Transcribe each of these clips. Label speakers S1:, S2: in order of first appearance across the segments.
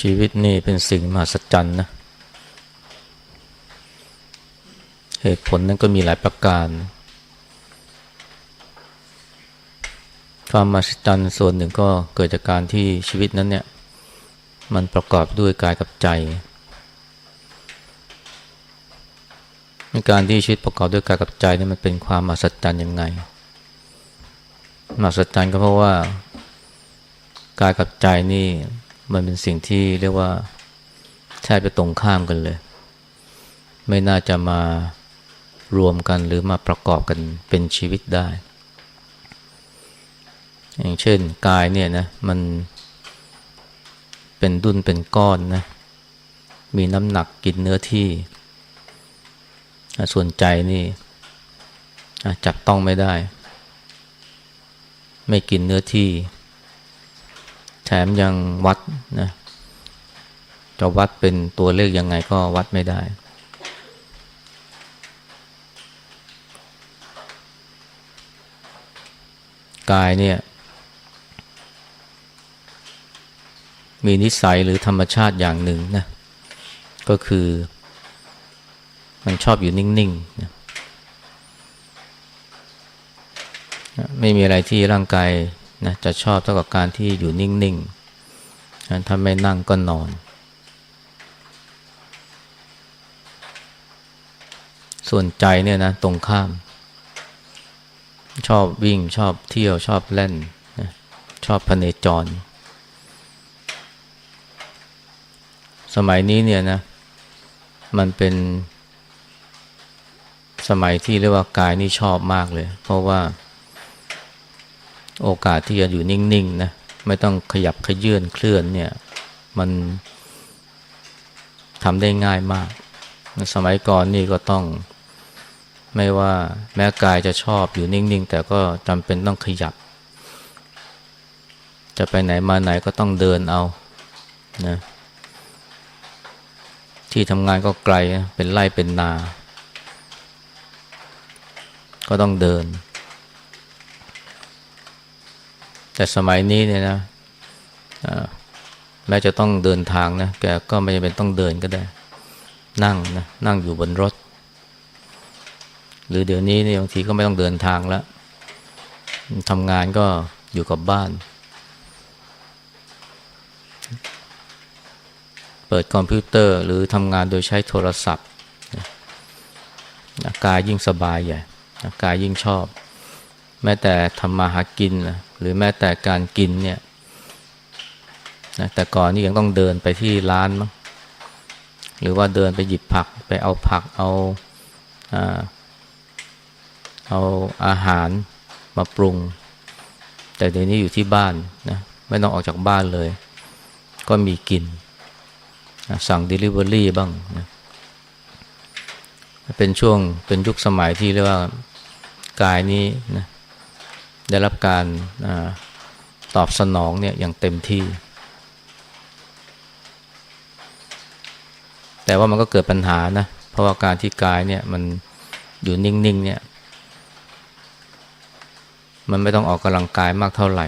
S1: ชีวิตนี่เป็นสิ่งมหัศจรรย์นะ เหตุผลนั้นก็มีหลายประการ ความมหัศจรรย์ส่วนหนึ่งก็เกิดจากการที่ชีวิตนั้นเนี่ย มันประกอบด้วยกายกับใจในการที่ชีวิตประกอบด้วยกายกับใจนี่มันเป็นความมหัศจรรย์ยังไง มหัศจรรย์ก็เพราะว่ากายกับใจนี่ มันเป็นสิ่งที่เรียกว่าแทบจะตรงข้ามกันเลย ไม่น่าจะมารวมกันหรือมาประกอบกันเป็นชีวิตได้ อย่างเช่นกายเนี่ยนะมันเป็นดุนเป็นก้อนนะมีน้ำหนักกินเนื้อที่ ส่วนใจนี่จับต้องไม่ได้ ไม่กินเนื้อที่ แถมยังวัดนะจะวัดเป็นตัวเลขยังไงก็วัดไม่ได้ กายเนี่ย มีนิสัยหรือธรรมชาติอย่างหนึ่งนะก็คือ มันชอบอยู่นิ่งๆนะไม่มีอะไรที่ร่างกาย นะจะชอบเท่ากับการที่อยู่นิ่งๆถ้าไม่นั่งก็นอน ส่วนใจเนี่ยนะตรงข้าม ชอบวิ่งชอบเที่ยวชอบเล่นนะชอบพเนจร สมัยนี้เนี่ยนะ มันเป็นสมัยที่เรียกว่ากายนี่ชอบมากเลย เพราะว่า โอกาสที่จะอยู่นิ่งๆนะไม่ต้องขยับขยื่นเคลื่อนเนี่ย มันทำได้ง่ายมาก สมัยก่อนนี่ก็ต้อง ไม่ว่าแม้กายจะชอบอยู่นิ่งๆ แต่ก็จำเป็นต้องขยับ จะไปไหนมาไหนก็ต้องเดินเอานะที่ทำงานก็ไกลเป็นไร่เป็นนา ก็ต้องเดิน แต่สมัยนี้เนี่ยนะแม้จะต้องเดินทางนะแกก็ไม่จำเป็นต้องเดินก็ได้ นั่งนะนั่งอยู่บนรถ หรือเดี๋ยวนี้เนี่ยบางทีก็ไม่ต้องเดินทางแล้วทำงานก็อยู่กับบ้าน เปิดคอมพิวเตอร์หรือทำงานโดยใช้โทรศัพท์กายยิ่งสบายใหญ่กายยิ่งชอบ แม้แต่ทำมาหากินนะหรือแม้แต่การกินเนี่ยนะแต่ก่อนนี่ยังต้องเดินไปที่ร้านมั้งหรือว่าเดินไปหยิบผักไปเอาผักเอาเอาอาหารมาปรุง แต่เดี๋ยวนี้อยู่ที่บ้านนะไม่ต้องออกจากบ้านเลย ก็มีกินนะสั่ง Delivery บ้างนะเป็นช่วงเป็นยุคสมัยที่เรียกว่ากายนี้นะ ได้รับการอตอบสนองเนี่ยอย่างเต็มที่ แต่ว่ามันก็เกิดปัญหานะ เพราะว่าการที่กายเนี่ยมันอยู่นิ่งๆเนี่ยมันไม่ต้องออกกำลังกายมากเท่าไหร่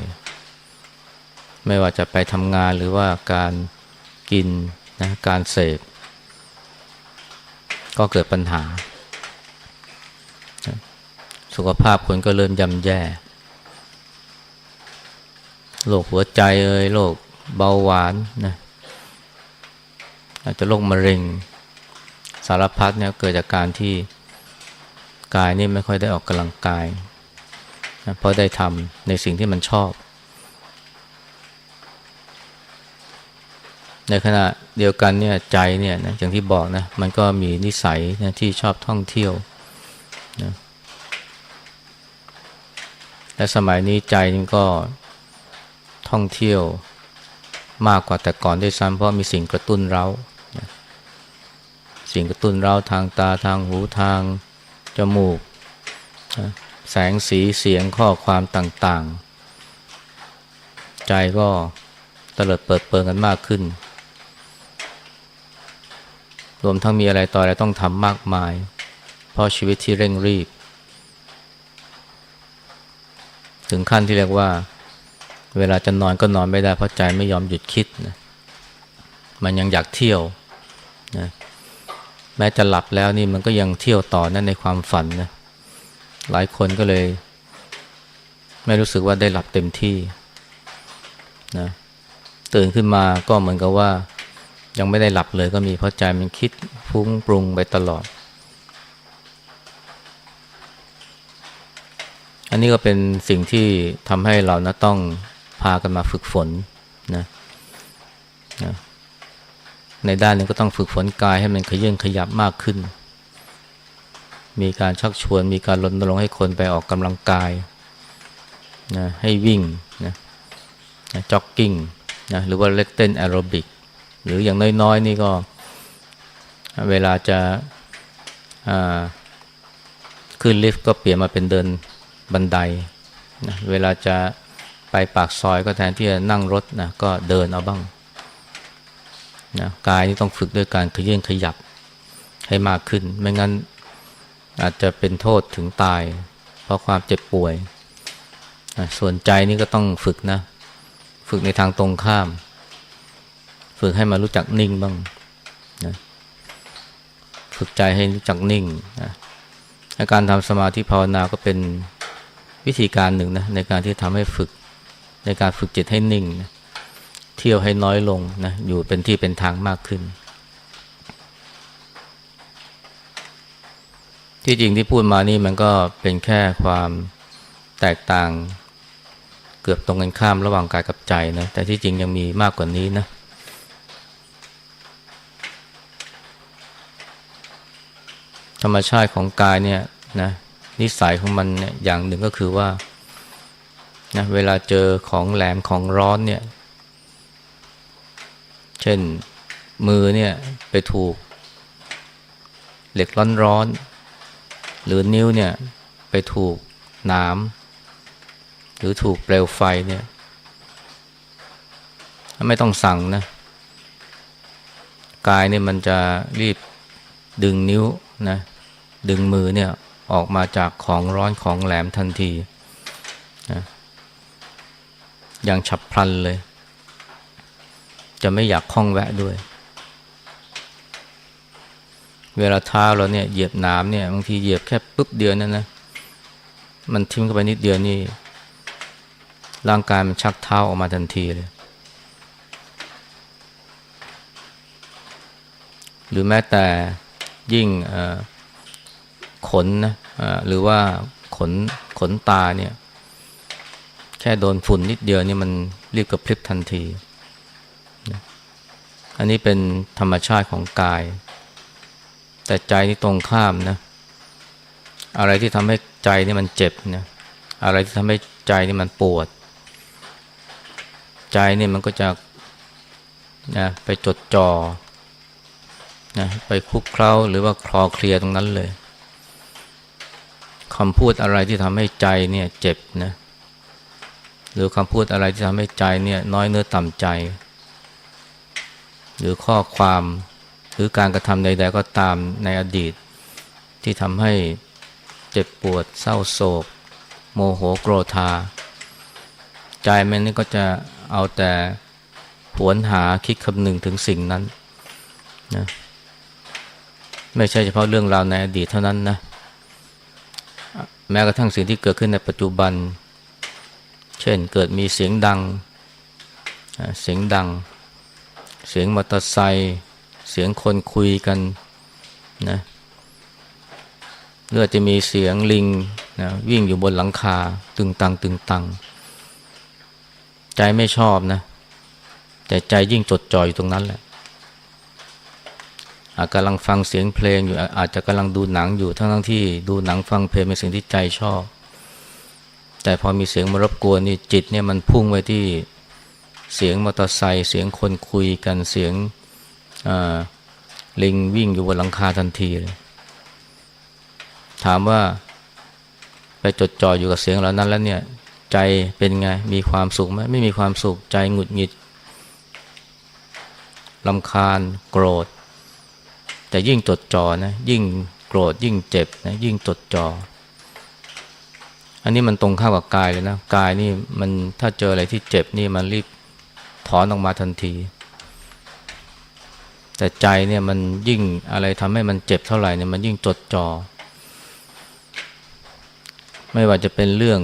S1: ไม่ว่าจะไปทำงานหรือว่าการกินนะการเสพก็เกิดปัญหา สุขภาพคนก็เริ่มย่ำแย่ โรคหัวใจเอ่ยโรคเบาหวานนะอาจจะโรคมะเร็งสารพัดเนี่ยเกิดจากการที่กายนี่ไม่ค่อยได้ออกกำลังกายนะเพราะได้ทำในสิ่งที่มันชอบ ในขณะเดียวกันเนี่ยใจเนี่ยนะอย่างที่บอกนะมันก็มีนิสัยนะที่ชอบท่องเที่ยวนะและสมัยนี้ใจมันก็ ท่องเที่ยวมากกว่าแต่ก่อนด้วยซ้ำเพราะมีสิ่งกระตุ้นเรา สิ่งกระตุ้นเราทางตาทางหูทางจมูก แสงสีเสียงข้อความต่างๆ ใจก็ตลิดเปิดเปิงกันมากขึ้น รวมทั้งมีอะไรต่ออะไรต้องทำมากมาย เพราะชีวิตที่เร่งรีบ ถึงขั้นที่เรียกว่า เวลาจะนอนก็นอนไม่ได้เพราะใจไม่ยอมหยุดคิดนะมันยังอยากเที่ยวนะแม้จะหลับแล้วนี่มันก็ยังเที่ยวต่อนั่นในความฝันนะหลายคนก็เลย ไม่รู้สึกว่าได้หลับเต็มที่นะตื่นขึ้นมาก็เหมือนกับว่า ยังไม่ได้หลับเลยก็มีเพราะใจมันคิดฟุ้งปรุงไปตลอด อันนี้ก็เป็นสิ่งที่ทำให้เรานะต้อง พากันมาฝึกฝนนะนะในด้านนึงก็ต้องฝึกฝนกายให้มันขยื่นขยับมากขึ้น มีการชักชวน มีการรณรงค์ให้คนไปออกกำลังกายนะให้วิ่งนะนะจ็อกกิ้งนะหรือว่าเล่นเต้นแอโรบิก หรืออย่างน้อยๆ นี่ก็ เวลาจะขึ้นลิฟต์ก็เปลี่ยนมาเป็นเดินบันไดนะเวลาจะ ไปปากซอยก็แทนที่จะนั่งรถนะก็เดินเอาบ้างนะกายนี่ต้องฝึกด้วยการขยื่นขยับให้มากขึ้น ไม่งั้นอาจจะเป็นโทษถึงตาย เพราะความเจ็บป่วยนะส่วนใจนี่ก็ต้องฝึกนะ ฝึกในทางตรงข้าม ฝึกให้มารู้จักนิ่งบ้างนะฝึกใจให้รู้จักนิ่งนะการทำสมาธิภาวนาก็เป็นวิธีการหนึ่งนะในการที่ทำให้ฝึก ในการฝึกจิตให้นิ่งนะเที่ยวให้น้อยลงนะอยู่เป็นที่เป็นทางมากขึ้น ที่จริงที่พูดมานี่มันก็เป็นแค่ความแตกต่างเกือบตรงกันข้ามระหว่างกายกับใจนะแต่ที่จริงยังมีมากกว่านี้นะธรรมชาติของกายเนี่ยนะนิสัยของมันเนี่ยอย่างหนึ่งก็คือว่า นะเวลาเจอของแหลมของร้อนเนี่ย เช่นมือเนี่ยไปถูก เหล็กร้อนร้อนหรือนิ้วเนี่ยไปถูกน้ำหรือถูกเปลวไฟเนี่ยไม่ต้องสั่งนะกายเนี่ยมันจะรีบดึงนิ้วนะดึงมือเนี่ยออกมาจากของร้อนของแหลมทันทีนะ อย่างฉับพลันเลย จะไม่อยากคล้องแวะด้วย เวลาเท้าเราเนี่ยเหยียบน้ำเนี่ยบางทีเหยียบแค่ปุ๊บเดียวนั่นนะ มันทิ้งเข้าไปนิดเดียวนี่ ร่างกายมันชักเท้าออกมาทันทีเลยหรือแม้แต่ยิ่งขนนะหรือว่าขนขนตาเนี่ย แค่โดนฝุ่นนิดเดียวนี่มันรีบกระพริบทันที อันนี้เป็นธรรมชาติของกาย แต่ใจนี่ตรงข้ามนะ อะไรที่ทำให้ใจนี่มันเจ็บนะอะไรที่ทำให้ใจนี่มันปวด ใจนี่มันก็จะนะไปจดจอ่อนะไปคุกเคล้าหรือว่าคลอเคลียตรงนั้นเลยคำพูดอะไรที่ทำให้ใจเนี่ยเจ็บนะ หรือคำพูดอะไรที่ทำให้ใจเนี่ยน้อยเนื้อต่ำใจ หรือข้อความหรือการกระทำใด ๆ ก็ตามในอดีต ที่ทำให้เจ็บปวดเศร้าโศก โมโหโกรธา ใจมันนี่ก็จะเอาแต่หวนหาคิดคำนึงถึงสิ่งนั้นนะไม่ใช่เฉพาะเรื่องราวในอดีตเท่านั้นนะ แม้กระทั่งสิ่งที่เกิดขึ้นในปัจจุบัน เช่นเกิดมีเสียงดัง เสียงดัง เสียงมอเตอร์ไซค์เสียงคนคุยกันนะเรือจะมีเสียงลิงนะวิ่งอยู่บนหลังคาตึงตังตึงตัง ใจไม่ชอบนะ แต่ใจยิ่งจดจ่ออยู่ตรงนั้นแหละอาจกำลังฟังเสียงเพลงอยู่อาจจะกำลังดูหนังอยู่ทั้งทั้งที่ดูหนังฟังเพลงเป็นสิ่งที่ใจชอบ แต่พอมีเสียงมารบกวนนี่จิตเนี่ยมันพุ่งไปที่เสียงมอเตอร์ไซค์เสียงคนคุยกันเสียงลิงวิ่งอยู่บนหลังคาทันทีเลยถามว่าไปจดจ่ออยู่กับเสียงเหล่านั้นแล้วเนี่ย ใจเป็นไงมีความสุขไหมไม่มีความสุขใจหงุดหงิดลำคาญโกรธ แต่ยิ่งจดจ่อนะยิ่งโกรธยิ่งเจ็บนะยิ่งจดจ่อ อันนี้มันตรงข้ามกับกายเลยนะกายนี่มันถ้าเจออะไรที่เจ็บนี่มันรีบถอนออกมาทันที แต่ใจเนี่ยมันยิ่งอะไรทำให้มันเจ็บเท่าไหร่เนี่ยมันยิ่งจดจอ่อไม่ว่าจะเป็นเรื่อง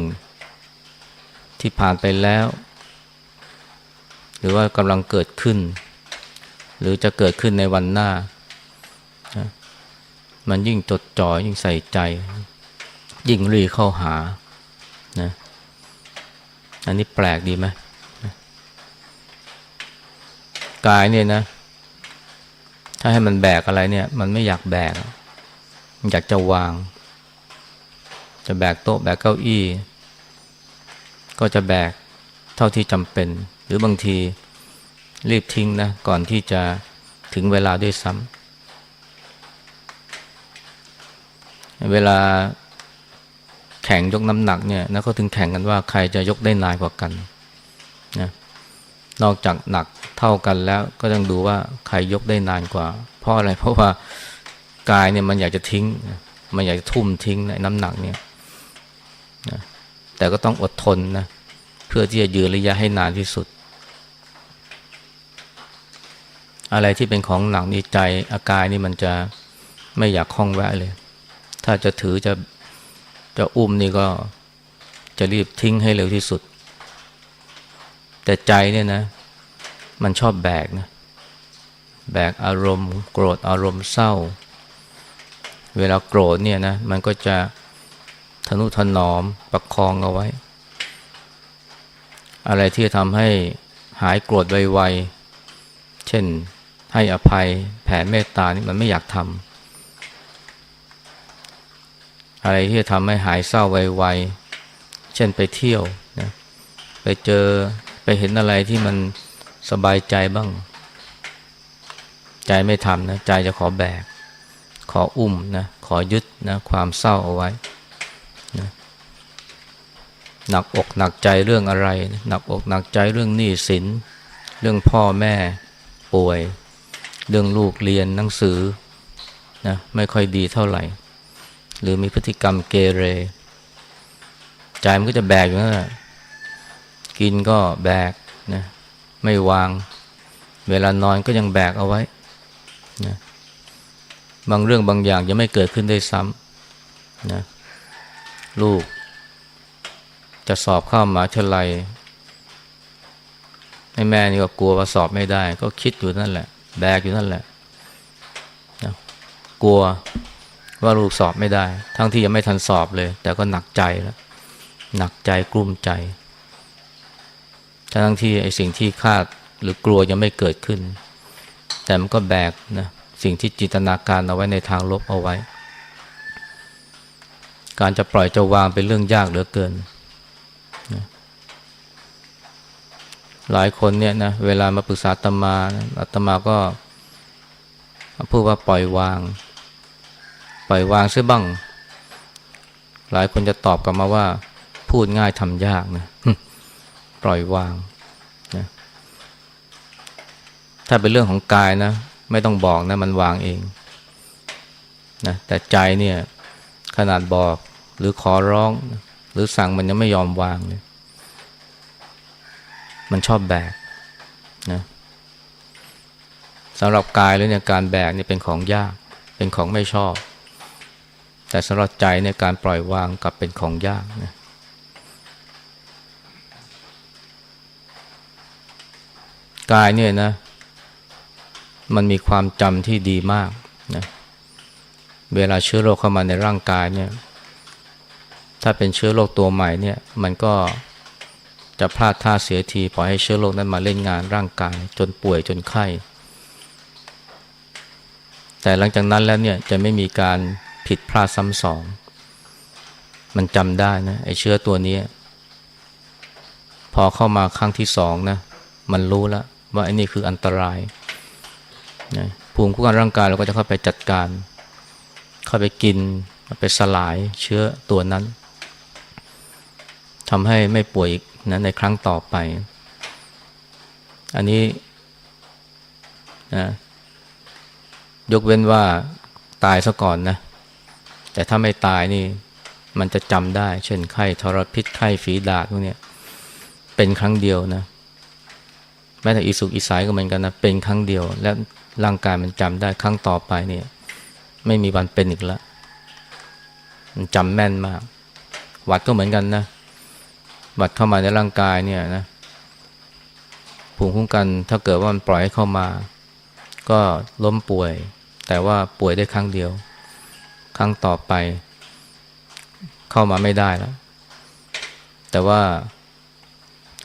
S1: ที่ผ่านไปแล้ว หรือว่ากำลังเกิดขึ้น หรือจะเกิดขึ้นในวันหน้า มันยิ่งจดจ่อยิ่งใส่ใจ ยิ่งรีเข้าหา นะอันนี้แปลกดีไหมกายเนี่ยนะ ถ้าให้มันแบกอะไรเนี่ย มันไม่อยากแบก มันอยากจะวาง จะแบกโต๊ะแบกเก้าอี้ ก็จะแบกเท่าที่จำเป็น หรือบางทีรีบทิ้งนะ ก่อนที่จะถึงเวลาด้วยซ้ำเวลา แข่งยกน้ำหนักเนี่ยนะเขาถึงแข่งกันว่าใครจะยกได้นานกว่ากันนะนอกจากหนักเท่ากันแล้วก็ต้องดูว่าใครยกได้นานกว่า เพราะอะไรเพราะว่ากายเนี่ยมันอยากจะทิ้ง มันอยากจะทุ่มทิ้งในน้ำหนักเนี่ยนะแต่ก็ต้องอดทนนะเพื่อที่จะยืนระยะให้นานที่สุด อะไรที่เป็นของหนักนี่ใจ อากายนี่มันจะไม่อยากคล้องแวะเลย ถ้าจะถือจะ จะอุ้มนี่ก็จะรีบทิ้งให้เร็วที่สุด แต่ใจเนี่ยนะ มันชอบแบกนะ แบกอารมณ์ โกรธอารมณ์เศร้า เวลาโกรธเนี่ยนะ มันก็จะทนุถนอมประคองเอาไว้ อะไรที่ทำให้หายโกรธไวๆ เช่นให้อภัยแผ่เมตตานี่มันไม่อยากทำ อะไรที่จะทำให้หายเศร้าไวๆ เช่นไปเที่ยวนะไปเจอไปเห็นอะไรที่มันสบายใจบ้าง ใจไม่ทำนะใจจะขอแบก ขออุ้มนะขอยึดนะความเศร้าเอาไว้นะหนักอกหนักใจเรื่องอะไร หนักอกหนักใจเรื่องหนี้สิน เรื่องพ่อแม่ป่วย เรื่องลูกเรียนหนังสือนะไม่ค่อยดีเท่าไหร่ หรือมีพฤติกรรมเกเร ใจมันก็จะแบกอยู่นั่นแหละกินก็แบกนะไม่วาง เวลานอนก็ยังแบกเอาไว้นะบางเรื่องบางอย่างยังไม่เกิดขึ้นได้ซ้ำนะลูก จะสอบเข้ามหาเท่าไรให้แม่นี่ก็กลัวว่าสอบไม่ได้ ก็คิดอยู่นั่นแหละ แบกอยู่นั่นแหละนะกลัว ว่าลูกสอบไม่ได้ ทั้งที่ยังไม่ทันสอบเลย แต่ก็หนักใจแล้วหนักใจกลุ้มใจ ทั้งที่ไอ้สิ่งที่คาดหรือกลัวยังไม่เกิดขึ้น แต่มันก็แบกนะสิ่งที่จินตนาการเอาไว้ในทางลบเอาไว้ การจะปล่อยจะวางเป็นเรื่องยากเหลือเกินนะหลายคนเนี่ยนะเวลามาปรึกษาตมาอาตมาก็พูดว่าปล่อยวาง ปล่อยวางซะบ้าง หลายคนจะตอบกลับมาว่า พูดง่ายทำยากนะปล่อยวางนะถ้าเป็นเรื่องของกายนะ ไม่ต้องบอกนะ มันวางเองนะแต่ใจเนี่ย ขนาดบอกหรือขอร้อง หรือสั่งมันยังไม่ยอมวางเลยมันชอบแบกนะสำหรับกายแล้วเนี่ยการแบกเนี่ยเป็นของยาก เป็นของไม่ชอบ แต่สำหรับใจเนี่ยการปล่อยวางกลับเป็นของยากนะกายเนี่ยนะ มันมีความจำที่ดีมากนะเวลาเชื้อโรคเข้ามาในร่างกายเนี่ย ถ้าเป็นเชื้อโรคตัวใหม่เนี่ย มันก็จะพลาดท่าเสียทีปล่อยให้เชื้อโรคนั้นมาเล่นงานร่างกาย จนป่วยจนไข้ แต่หลังจากนั้นแล้วเนี่ยจะไม่มีการ ผิดพลาดซ้ำสอง มันจำได้นะไอเชื้อตัวนี้ พอเข้ามาครั้งที่สองนะมันรู้แล้วว่าไอ้นี่คืออันตรายนะภูมิคุ้มกันร่างกายเราก็จะเข้าไปจัดการ เข้าไปกินไปสลายเชื้อตัวนั้นทำให้ไม่ป่วยอีกนะในครั้งต่อไป อันนี้นะยกเว้นว่าตายซะก่อนนะ แต่ถ้าไม่ตายนี่มันจะจำได้ เช่นไข้ทรพิษไข้ฝีดาษพวกนี้เป็นครั้งเดียวนะแม้แต่อีสุกอีสายก็เหมือนกันนะเป็นครั้งเดียว แล้วร่างกายมันจำได้ครั้งต่อไปเนี่ย ไม่มีวันเป็นอีกแล้วมันจำแม่นมาก หวัดก็เหมือนกันนะหวัดเข้ามาในร่างกายเนี่ยนะภูมิคุ้มกันถ้าเกิดว่ามันปล่อยให้เข้ามา ก็ล้มป่วย แต่ว่าป่วยได้ครั้งเดียว ครั้งต่อไป เข้ามาไม่ได้แล้ว แต่ว่า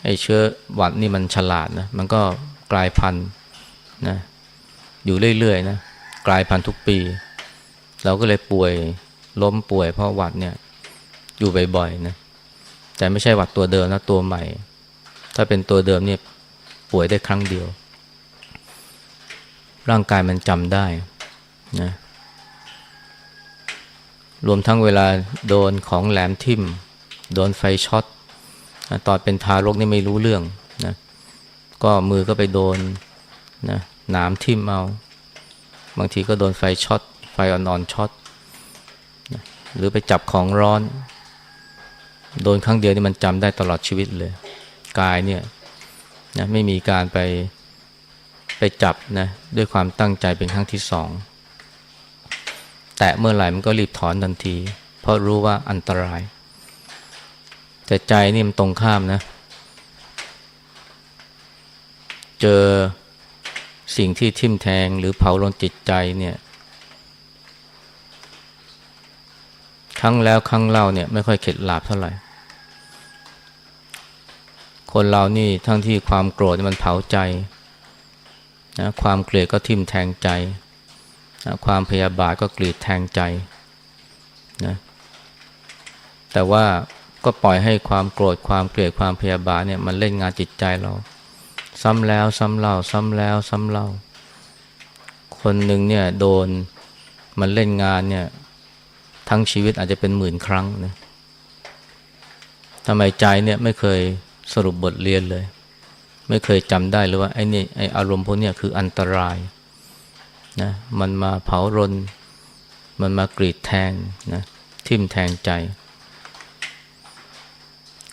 S1: ไอ้เชื้อหวัดนี่มันฉลาดนะ มันก็กลายพันธุ์นะ อยู่เรื่อยๆนะ กลายพันธุ์ทุกปี เราก็เลยป่วยล้มป่วยเพราะหวัดเนี่ย อยู่บ่อยๆนะ แต่ไม่ใช่หวัดตัวเดิมนะตัวใหม่ ถ้าเป็นตัวเดิมเนี่ยป่วยได้ครั้งเดียว ร่างกายมันจำได้นะ รวมทั้งเวลาโดนของแหลมทิ่ม โดนไฟช็อตตอนเป็นทารกนี่ไม่รู้เรื่องนะก็มือก็ไปโดนนะหนามทิ่มเอา บางทีก็โดนไฟช็อต ไฟอ่อนๆช็อตนะหรือไปจับของร้อน โดนครั้งเดียวนี่มันจำได้ตลอดชีวิตเลย กายเนี่ยนะไม่มีการไปไปจับนะด้วยความตั้งใจเป็นครั้งที่สอง ตะเมื่อไหร่มันก็รีบถอนทันที เพราะรู้ว่าอันตราย แต่ใจนี่มันตรงข้ามนะ เจอสิ่งที่ทิ่มแทงหรือเผาลนจิตใจเนี่ยครั้งแล้วครั้งเล่าเนี่ยไม่ค่อยเข็ดหลาบเท่าไหร่ คนเรานี่ทั้งที่ความโกรธมันเผาใจนะความเกลียดก็ทิ่มแทงใจ นะความพยาบาทก็กรีดแทงใจนะแต่ว่าก็ปล่อยให้ความโกรธความเกลียดความพยาบาทเนี่ยมันเล่นงานจิตใจเรา ซ้ำแล้วซ้ำเล่า ซ้ำแล้วซ้ำเล่า คนหนึ่งเนี่ยโดนมันเล่นงานเนี่ยทั้งชีวิตอาจจะเป็นหมื่นครั้งนะทำไมใจเนี่ยไม่เคยสรุปบทเรียนเลย ไม่เคยจำได้เลยว่าไอ้นี่ไอ้อารมณ์พวกนี้คืออันตราย นะมันมาเผารน มันมากรีดแทงนะทิ่มแทงใจ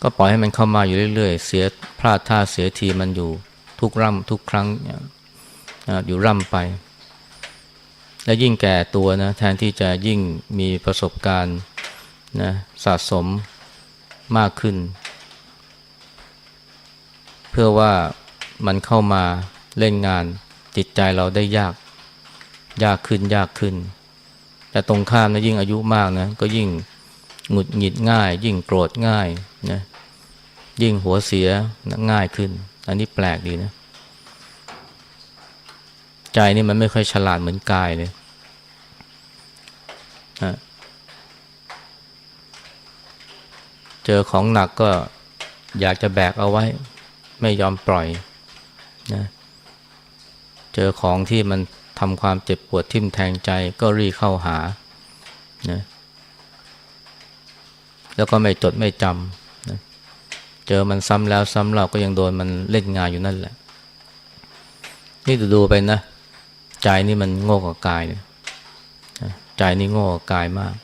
S1: ก็ปล่อยให้มันเข้ามาอยู่เรื่อย ๆ เสียพลาดท่าเสียทีมันอยู่ทุกร่ำทุกครั้งอยู่ร่ำไป และยิ่งแก่ตัวนะแทนที่จะยิ่งมีประสบการณ์นะสะสมมากขึ้น เพื่อว่ามันเข้ามาเล่นงานจิตใจเราได้ยาก ยากขึ้นยากขึ้น แต่ตรงข้ามนะยิ่งอายุมากนะก็ยิ่งหงุดหงิดง่าย ยิ่งโกรธง่ายนะยิ่งหัวเสียง่ายขึ้น อันนี้แปลกดีนะ ใจนี่มันไม่ค่อยฉลาดเหมือนกายเลยนะเจอของหนักก็อยากจะแบกเอาไว้ ไม่ยอมปล่อยนะเจอของที่มัน ทำความเจ็บปวดทิ่มแทงใจก็รีเข้าหานะแล้วก็ไม่จดไม่จำนะเจอมันซ้ำแล้วซ้ำเล่าก็ยังโดนมันเล่นงานอยู่นั่นแหละ นี่ดูไปนะ ใจนี่มันโง่กว่ากายเลยใจนี่โง่กว่ากายมาก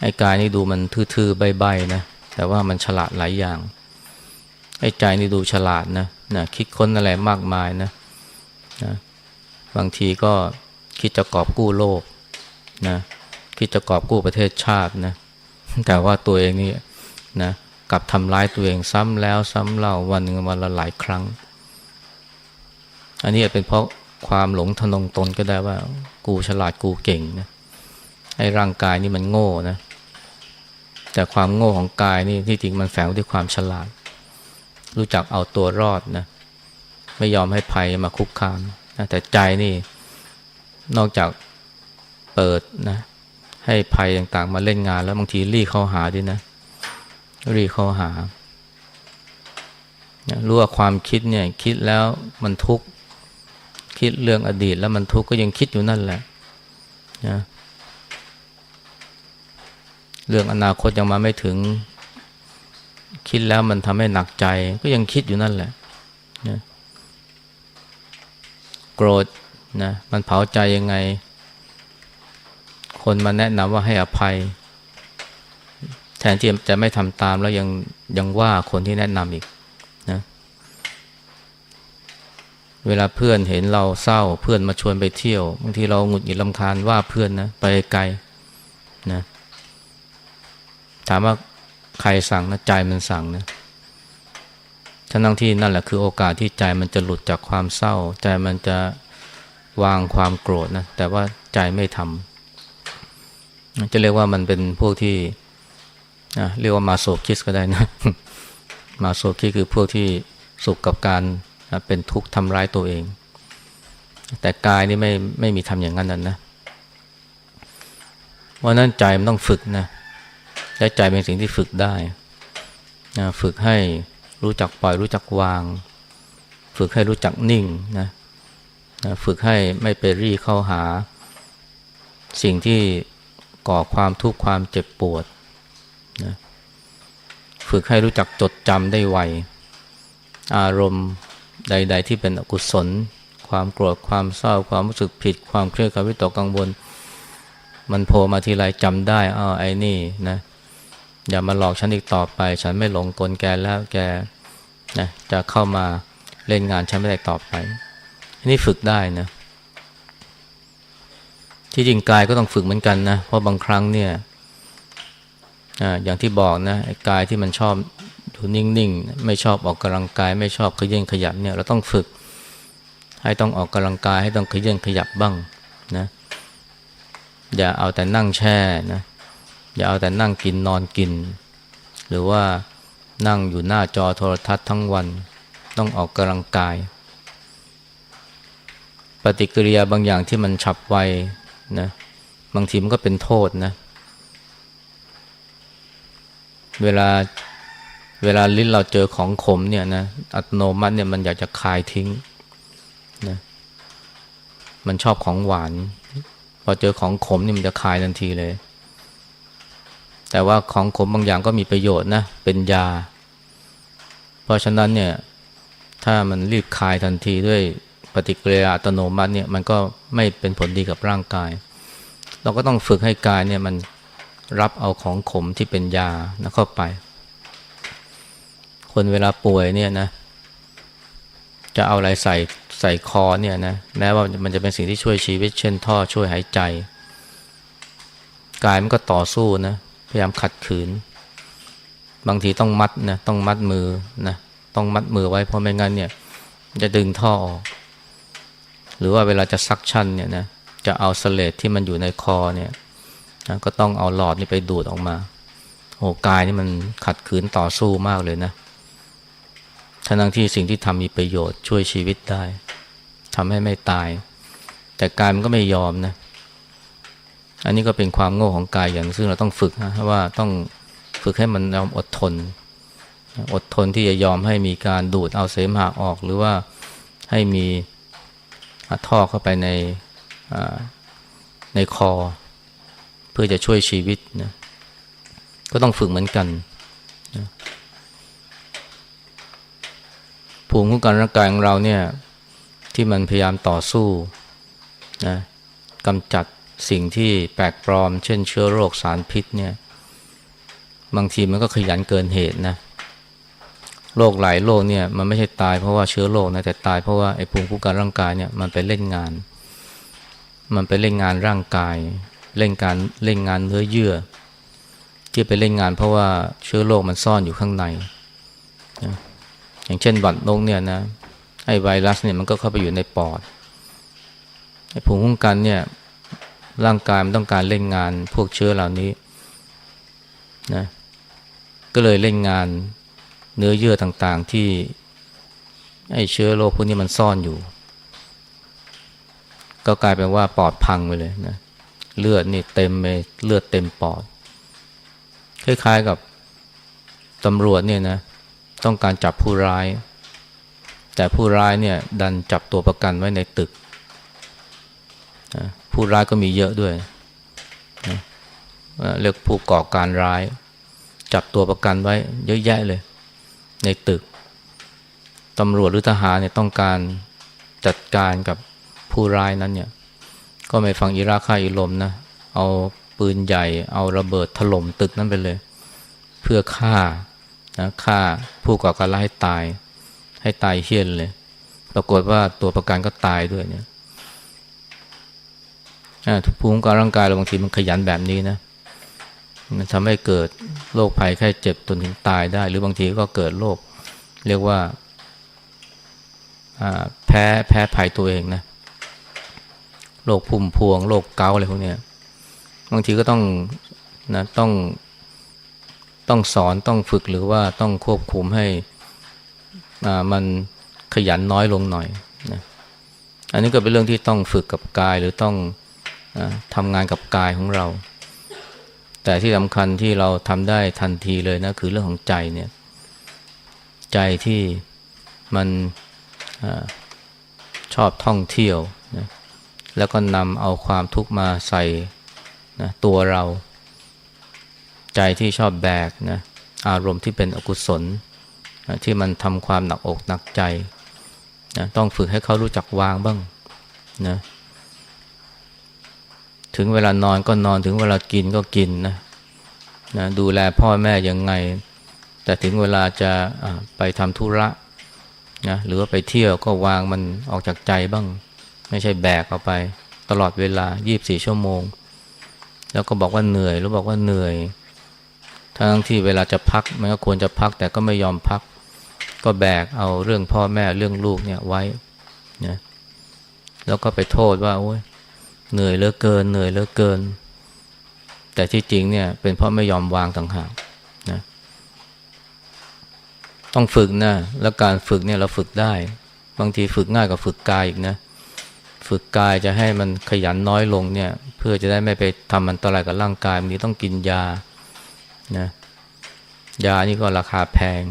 S1: ไอ้กายนี่ดูมันทื่อๆ ใบๆนะ แต่ว่ามันฉลาดหลายอย่าง ไอ้ใจนี่ดูฉลาดนะนะคิดค้นอะไรมากมายนะ นะบางทีก็คิดจะกอบกู้โลกนะคิดจะกอบกู้ประเทศชาตินะแต่ว่าตัวเองนี่นะกลับทำร้ายตัวเองซ้ำแล้วซ้ำเล่าวันหนึ่งวันละหลายครั้ง อันนี้เป็นเพราะความหลงทนงตนก็ได้ว่า กูฉลาดกูเก่งนะไอ้ร่างกายนี่มันโง่นะ แต่ความโง่ของกายนี่ที่จริงมันแฝงด้วยความฉลาด รู้จักเอาตัวรอดนะ ไม่ยอมให้ภัยมาคุกคามนะแต่ใจนี่นอกจากเปิดนะ ให้ภัยต่างๆ มาเล่นงานแล้วบางทีรีเข้าหาด้วยนะ รีเข้าหารู้ว่าความคิดเนี่ย คิดแล้วมันทุกข์คิดเรื่องอดีตแล้วมันทุกข์ก็ยังคิดอยู่นั่นแหละนะเรื่องอนาคตยังมาไม่ถึง คิดแล้วมันทำให้หนักใจ ก็ยังคิดอยู่นั่นแหละนะ โกรธนะมันเผาใจยังไง คนมาแนะนำว่าให้อภัย แทนที่จะไม่ทำตามแล้วยังยังว่าคนที่แนะนำอีกนะเวลาเพื่อนเห็นเราเศร้าเพื่อนมาชวนไปเที่ยวบางทีเราหงุดหงิดลำคาญว่าเพื่อนนะไปไกลนะถามว่าใครสั่งนะใจมันสั่งนะ ทั้งทั้งที่นั่นแหละคือโอกาสที่ใจมันจะหลุดจากความเศร้า ใจมันจะวางความโกรธนะ แต่ว่าใจไม่ทำจะเรียกว่ามันเป็นพวกที่นะเรียกว่ามาโซคิสก็ได้นะ มาโซคิสคือพวกที่สุขกับการนะเป็นทุกข์ทำร้ายตัวเอง แต่กายนี่ไม่ไม่มีทำอย่างนั้นนั่นนะเพราะนั้นใจมันต้องฝึกนะและใจเป็นสิ่งที่ฝึกได้นะฝึกให้ รู้จักปล่อยรู้จักวาง ฝึกให้รู้จักนิ่งนะฝึกให้ไม่ไปรีเข้าหา สิ่งที่ก่อความทุกข์ความเจ็บปวดนะฝึกให้รู้จักจดจำได้ไว อารมณ์ใด ๆ ที่เป็นอกุศล ความโกรธความเศร้าความรู้สึกผิด ความเครียดความวิตกกังวล มันโผล่มาทีไรจำได้อ้าวไอ้นี่นะ อย่ามาหลอกฉันอีกต่อไป ฉันไม่หลงกลแกแล้วแกนะจะเข้ามาเล่นงานฉันไม่ได้ต่อไป อันนี้ฝึกได้นะ ที่จริงกายก็ต้องฝึกเหมือนกันนะ เพราะบางครั้งเนี่ยออย่างที่บอกนะกายที่มันชอบอยู่นิ่งๆ ไม่ชอบออกกำลังกาย ไม่ชอบขยันขยับเนี่ยเราต้องฝึก ให้ต้องออกกำลังกายให้ต้องขยันขยับบ้างนะ อย่าเอาแต่นั่งแช่นะ อย่าเอาแต่นั่งกินนอนกิน หรือว่านั่งอยู่หน้าจอโทรทัศน์ทั้งวัน ต้องออกกำลังกาย ปฏิกิริยาบางอย่างที่มันฉับไวนะบางทีมันก็เป็นโทษนะ เวลาเวลาลิ้นเราเจอของขมเนี่ยนะอัตโนมัติเนี่ยมันอยากจะคายทิ้งนะมันชอบของหวาน พอเจอของขมนี่มันจะคายทันทีเลย แต่ว่าของขมบางอย่างก็มีประโยชน์นะ เป็นยา เพราะฉะนั้นเนี่ย ถ้ามันรีบคายทันทีด้วยปฏิกิริยาอัตโนมัติเนี่ยมันก็ไม่เป็นผลดีกับร่างกาย เราก็ต้องฝึกให้กายเนี่ยมันรับเอาของขมที่เป็นยานะเข้าไป คนเวลาป่วยเนี่ยนะ จะเอาอะไรใส่ใส่คอเนี่ยนะแม้ว่ามันจะเป็นสิ่งที่ช่วยชีวิต เช่นท่อช่วยหายใจ กายมันก็ต่อสู้นะ พยายามขัดขืน บางทีต้องมัดนะต้องมัดมือนะต้องมัดมือไว้เพราะไม่งั้นเนี่ย จะดึงท่อออก หรือว่าเวลาจะซักชั่นเนี่ยนะจะเอาสเลดที่มันอยู่ในคอเนี่ยนะก็ต้องเอาหลอดนี่ไปดูดออกมาโอ้กายนี่มันขัดขืนต่อสู้มากเลยนะทั้งที่สิ่งที่ทำมีประโยชน์ช่วยชีวิตได้ทำให้ไม่ตาย แต่กายมันก็ไม่ยอมนะ อันนี้ก็เป็นความโง่ของกายอย่างซึ่งเราต้องฝึกนะว่าต้องฝึกให้มันยอมอดทน อดทนที่จะยอมให้มีการดูดเอาเสมหะออก หรือว่าให้มีท่อเข้าไปในในคอ เพื่อจะช่วยชีวิตนะก็ต้องฝึกเหมือนกันภูมิคุ้มกันร่างกายของเราเนี่ยที่มันพยายามต่อสู้นะกำจัด สิ่งที่แปลกปลอม เช่นเชื้อโรคสารพิษเนี่ย บางทีมันก็ขยันเกินเหตุนะโรคหลายโรคเนี่ยมันไม่ใช่ตายเพราะว่าเชื้อโรคนะแต่ตายเพราะว่าไอ้ภูมิคุ้มกันร่างกายเนี่ยมันไปเล่นงาน มันไปเล่นงานร่างกาย เล่นการเล่นงานเนื้อเยื่อ ที่ไปเล่นงานเพราะว่าเชื้อโรคมันซ่อนอยู่ข้างในนะอย่างเช่นบัดนกเนี่ยนะไอ้ไวรัสเนี่ยมันก็เข้าไปอยู่ในปอดไอ้ภูมิคุ้มกันเนี่ย ร่างกายมันต้องการเล่นงานพวกเชื้อเหล่านี้นะก็เลยเล่นงานเนื้อเยื่อต่างๆที่ไอ้เชื้อโรคพวกนี้มันซ่อนอยู่ ก็กลายเป็นว่าปอดพังไปเลยนะเลือดนี่เต็มเลยเลือดเต็มปอด คล้ายๆกับตำรวจเนี่ยนะต้องการจับผู้ร้าย แต่ผู้ร้ายเนี่ยดันจับตัวประกันไว้ในตึก ผู้ร้ายก็มีเยอะด้วยเรียกผู้ก่อการร้าย จับตัวประกันไว้เยอะแยะเลย ในตึกตำรวจหรือทหารเนี่ยต้องการจัดการกับผู้ร้ายนั้นเนี่ย ก็ไม่ฟังอิราค่าอิลมนะ เอาปืนใหญ่ เอาระเบิดถล่มตึกนั้นไปเลย เพื่อฆ่านะฆ่าผู้ก่อการร้ายให้ตาย ให้ตายเฮี้ยนเลย ปรากฏว่าตัวประกันก็ตายด้วยเนี่ย ภูมิคุ้มกันร่างกายเราบางทีมันขยันแบบนี้นะมันทำให้เกิดโรคภัยแค่เจ็บจนถึงตายได้ หรือบางทีก็เกิดโรคเรียกว่าแพ้แพ้ภัยตัวเองนะโรคพุ่มพวงโรคเกาอะไรพวกนี้บางทีก็ต้องนะต้องต้องสอนต้องฝึกหรือว่าต้องควบคุมให้มันขยันน้อยลงหน่อยนะอันนี้ก็เป็นเรื่องที่ต้องฝึกกับกายหรือต้อง ทำงานกับกายของเรา แต่ที่สำคัญที่เราทำได้ทันทีเลยนะคือเรื่องของใจเนี่ยใจที่มันอชอบท่องเที่ยวนะแล้วก็นำเอาความทุกข์มาใส่นะตัวเรา ใจที่ชอบแบกนะอารมณ์ที่เป็นอกุศลนะที่มันทำความหนักอกหนักใจนะต้องฝึกให้เขารู้จักวางบ้างนะ ถึงเวลานอนก็นอนถึงเวลากินก็กินนะนะดูแลพ่อแม่ยังไง แต่ถึงเวลาจะไปทำธุระนะหรือว่าไปเที่ยวก็วางมันออกจากใจบ้าง ไม่ใช่แบกเอาไป ตลอดเวลา 24 ชั่วโมง แล้วก็บอกว่าเหนื่อยหรือบอกว่าเหนื่อย ทั้งที่เวลาจะพักมันก็ควรจะพักแต่ก็ไม่ยอมพัก ก็แบกเอาเรื่องพ่อแม่เรื่องลูกเนี่ยไว้นะแล้วก็ไปโทษว่าโอ้ย เหนื่อยเหลือเกิน เหนื่อยเหลือเกิน แต่ที่จริงเนี่ยเป็นเพราะไม่ยอมวางต่างหากนะต้องฝึกนะแล้วการฝึกเนี่ยเราฝึกได้ บางทีฝึกง่ายกว่าฝึกกายอีกนะ ฝึกกายจะให้มันขยันน้อยลงเนี่ย เพื่อจะได้ไม่ไปทำมันตรายกับร่างกายมันนี้ต้องกินยานะยานี่ก็ราคาแพง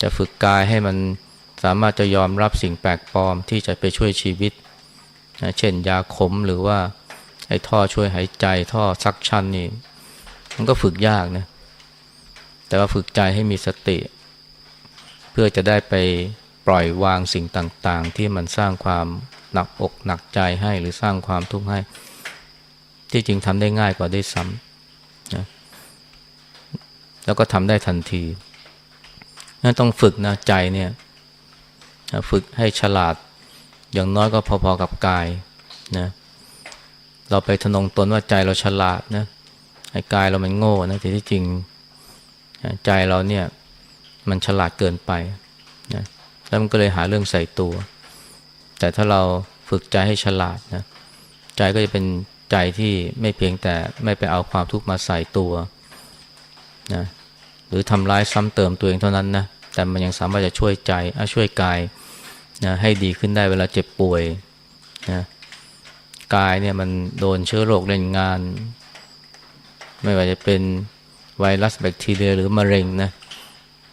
S1: จะฝึกกายให้มันสามารถจะยอมรับสิ่งแปลกปลอมที่จะไปช่วยชีวิต นะเช่นยาขมหรือว่าไอ้ท่อช่วยหายใจท่อซักชันนี่ มันก็ฝึกยากนะ แต่ว่าฝึกใจให้มีสติ เพื่อจะได้ไปปล่อยวางสิ่งต่างๆ ที่มันสร้างความหนักอกหนักใจให้หรือสร้างความทุกข์ให้ ที่จริงทำได้ง่ายกว่าได้ซ้ำนะแล้วก็ทำได้ทันทีนั่นต้องฝึกนะใจเนี่ย ฝึกให้ฉลาด อย่างน้อยก็พอๆกับกายนะเราไปทนงตนว่าใจเราฉลาดนะไอ้กายเรามันโง่นะแต่ที่จริงใจเราเนี่ยมันฉลาดเกินไปนะแล้วมันก็เลยหาเรื่องใส่ตัว แต่ถ้าเราฝึกใจให้ฉลาดนะใจก็จะเป็นใจที่ไม่เพียงแต่ไม่ไปเอาความทุกข์มาใส่ตัวนะหรือทำร้ายซ้ำเติมตัวเองเท่านั้นนะแต่มันยังสามารถจะช่วยใจช่วยกาย นะให้ดีขึ้นได้เวลาเจ็บป่วยนะกายเนี่ยมันโดนเชื้อโรคเล่นงาน ไม่ว่าจะเป็นไวรัสแบคทีเรียหรือมะเร็งนะ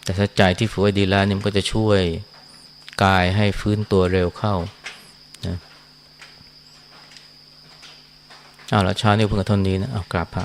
S1: แต่ถ้าใจที่ฝึกไว้ดีแล้วนี่มันก็จะช่วยกายให้ฟื้นตัวเร็วเข้านะเอาละชาเนี่เพิ่งเท่านี้นะเอากราบพระ